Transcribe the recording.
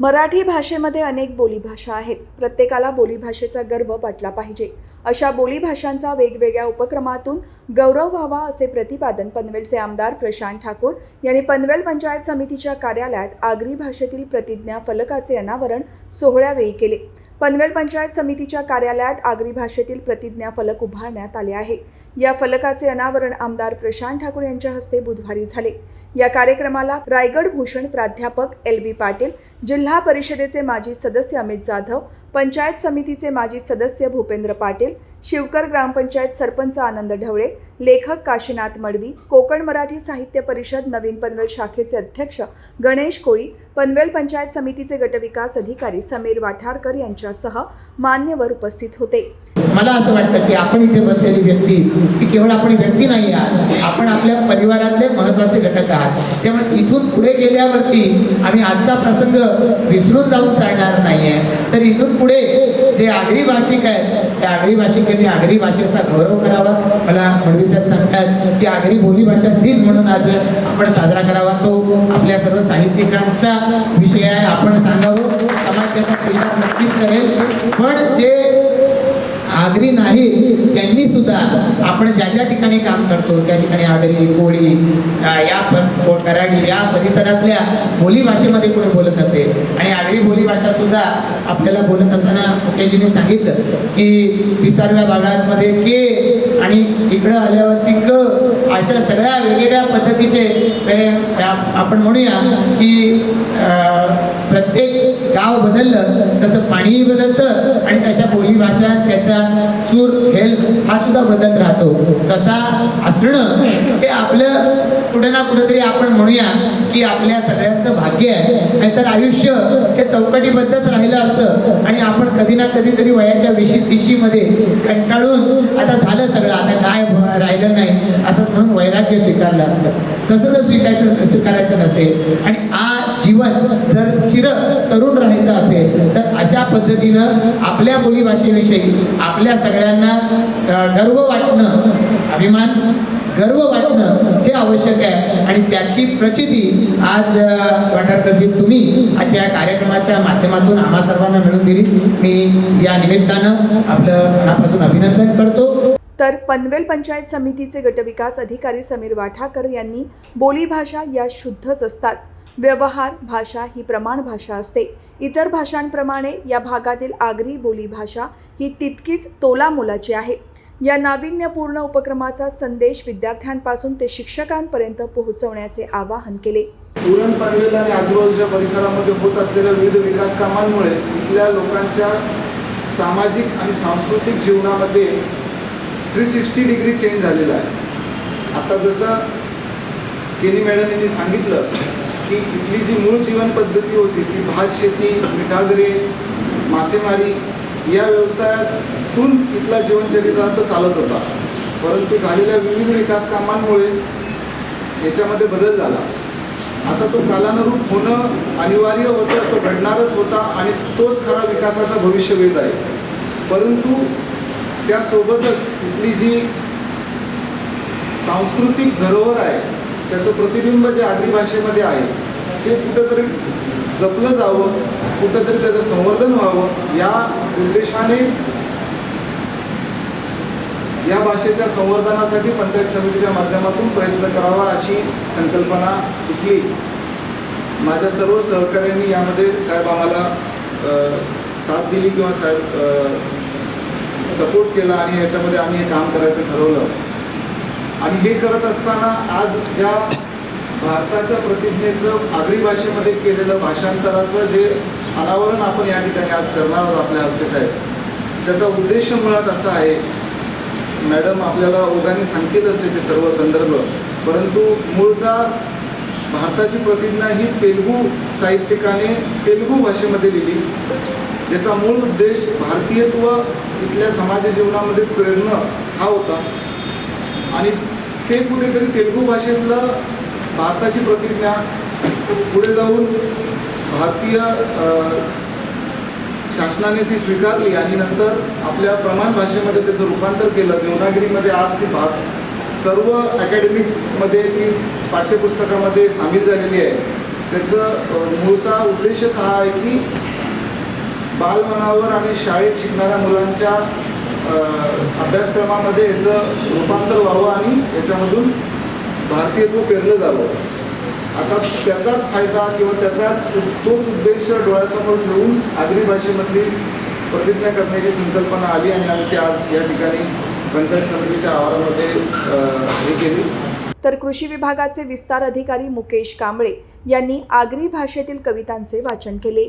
मराठी भाषेमध्ये अनेक बोलीभाषा आहेत. प्रत्येकाला बोलीभाषेचा गर्व वाटला पाहिजे. अशा बोलीभाषांचा वेगवेगळ्या उपक्रमातून गौरव व्हावा असे प्रतिपादन पनवेलचे आमदार प्रशांत ठाकूर यांनी पनवेल पंचायत समितीच्या कार्यालयात आगरी भाषेतील प्रतिज्ञा फलकाचे अनावरण सोहळ्यावेळी केले. पनवेल पंचायत समितीच्या कार्यालयात आगरी भाषेतील प्रतिज्ञा फलक उभारण्यात आले आहे. या फलकाचे अनावरण आमदार प्रशांत ठाकूर यांच्या हस्ते बुधवारी झाले. या कार्यक्रमाला रायगड भूषण प्राध्यापक एल बी पाटील जिल्हा परिषदेचे माजी सदस्य अमित जाधव पंचायत समितीचे माजी सदस्य भूपेंद्र पाटील शिवकर ग्रामपंचायत सरपंच आनंद ढवळे लेखक काशीनाथ मडवी कोकण मराठी साहित्य परिषद नवीन पनवेल शाखेचे अध्यक्ष गणेश कोळी पनवेल पंचायत समितीचे गटविकास अधिकारी समीर वाठारकर यांच्यासह मान्यवर उपस्थित होते. मला असं वाटतं की आपण इथे बसलेली व्यक्ती ही केवळ आपण व्यक्ती नाही आहात आपण आपल्या परिवारातले महत्त्वाचे घटक आहात. त्यामुळे इथून पुढे गेल्यावरती आम्ही आजचा प्रसंग विसरून जाऊन चालणार नाहीये. तर इथून पुढे जे आगरी भाषिक आहेत त्या आगरी भाषिकांनी आगरी भाषेचा गौरव करावा. मला मडवी साहेब सांगतात की आगरी बोली भाषा दिन म्हणून आज आपण साजरा करावा. तो आपल्या सर्व साहित्यिकांचा विषय आहे आपण सांगावं. समाज त्याचा स्वीकार नक्कीच करेल. पण जे आगरी नाही त्यांनी सुद्धा आपण ज्या ज्या ठिकाणी काम करतो त्या ठिकाणी आगरी कोळी या प- कराडी या परिसरातल्या बोली भाषेमध्ये कोणी बोलत असेल आणि आगरी बोलीभाषा सुद्धा आपल्याला बोलत असताना मुकेशजीने सांगितलं की विसारव्या भागामध्ये के आणि इकडं आल्यावरती क अशा सगळ्या वेगवेगळ्या पद्धतीचे आपण म्हणूया की तसं पाणीही बदलतं आणि तशा बोली भाषा त्याचा सूर हेल हा सुद्धा बदलत राहतो. तसा असणं हे आपलं कुठे ना कुठेतरी आपण म्हणूया की आपल्या सगळ्यांचं भाग्य आहे. नाहीतर आयुष्य हे चौकटीबद्धच राहिलं असतं आणि आपण कधी ना कधीतरी वयाच्या विशी दिशीमध्ये कंटाळून आता झालं सगळं आता काय राहिलं नाही असंच म्हणून वैराग्य स्वीकारलं असतं. तसं जर स्वीकारायचं स्वीकारायचं नसेल आणि आ जीवन जर चिर तरुण राहायचं असेल तर पद्धतीनं आपल्या बोलीभाषेविषयी आपल्या सगळ्यांना गर्व वाटणं अभिमान गर्व वाटणं हे आवश्यक आहे. आणि त्याची प्रचिती आज वाटारकरजी तुम्ही आजच्या या कार्यक्रमाच्या माध्यमातून आम्हा सर्वांना मिळून दिली. मी या निमित्तानं आपलं मनापासून अभिनंदन करतो. तर पनवेल पंचायत समितीचे गटविकास अधिकारी समीर वाठाकर यांनी बोलीभाषा या शुद्धच असतात. व्यवहार भाषा ही प्रमाण भाषा असते. इतर भाषांप्रमाणे या भागातील आगरी बोलीभाषा ही तितकीच तोलामोलाची आहे. या नाविन्यपूर्ण उपक्रमाचा संदेश विद्यार्थ्यांपासून ते शिक्षकांपर्यंत पोहोचवण्याचे आवाहन केले. पुरण पनवेल आणि आजूबाजूच्या परिसरामध्ये होत असलेल्या विविध विकास कामांमुळे इथल्या लोकांच्या सामाजिक आणि सांस्कृतिक जीवनामध्ये थ्री सिक्स्टी डिग्री चेंज झालेला आहे. आता जसं केनी मॅडम यांनी सांगितलं की इथली जी मूळ जीवन पद्धती होती ती भात शेती मिठागरे मासेमारी या व्यवसायातून इथला जीवनचरित्रार्थ चालत होता. परंतु झालेल्या विविध विकास कामांमुळे याच्यामध्ये बदल झाला. आता तो कालानुरूप होणं अनिवार्य होतं तो घडणारच होता आणि तोच खरा विकासाचा भविष्यवेध आहे. परंतु त्यासोबतच इथली जी सांस्कृतिक धरोहर आहे त्याचं प्रतिबिंब जे आगरी भाषेमध्ये आहे ते कुठंतरी जपलं जावं कुठंतरी त्याचं संवर्धन व्हावं या उद्देशाने या भाषेच्या संवर्धनासाठी पंचायत समितीच्या माध्यमातून प्रयत्न करावा अशी संकल्पना सुचली. माझ्या सर्व सहकाऱ्यांनी यामध्ये साहेब आम्हाला साथ दिली किंवा साहेब सपोर्ट केला आणि याच्यामध्ये आम्ही हे काम करायचं ठरवलं. आणि हे करत असताना आज ज्या भारताच्या प्रतिज्ञेचं आगरी भाषेमध्ये केलेलं भाषांतराचं जे अनावरण आपण या ठिकाणी आज करणार आहोत आपल्या हस्ते साहेब त्याचा उद्देश मुळात असा आहे मॅडम आपल्याला ओघाने सांगतीलच त्याचे सर्व संदर्भ परंतु मूळतः भारताची प्रतिज्ञा ही तेलुगू साहित्यिकाने तेलुगू भाषेमध्ये लिहिली ज्याचा मूळ उद्देश भारतीयत्व इथल्या समाज जीवनामध्ये प्रेरणं हा होता. आणि ते कुठेतरी तेलुगू भाषेतलं भारताची प्रतिज्ञा. पुढे जाऊन भारतीय शासनाने ती स्वीकारली आणि नंतर आपल्या प्रमाण भाषेमध्ये त्याचं रूपांतर केलं. देवनागिरीमध्ये आज ती भाग सर्व अकॅडमिक्समध्ये ती पाठ्यपुस्तकामध्ये सामील झालेली आहे. त्याचं अ, उद्देशच हा आहे की बालमनावर आणि शाळेत शिकणाऱ्या मुलांच्या अभ्यासक्रमामध्ये याचं रूपांतर व्हावं आणि याच्यामधून भारतीयत्व पेरलं जावं. आता त्याचाच फायदा किंवा त्याचाच तोच उद्देश डोळ्यासमोर ठेवून आगरी भाषेमधली प्रतिज्ञा करण्याची संकल्पना आली आणि आम्ही ती आज या ठिकाणी पंचायत समितीच्या आवारामध्ये हे केली. तर कृषी विभागाचे विस्तार अधिकारी मुकेश कांबळे यांनी आगरी भाषेतील कवितांचे वाचन केले.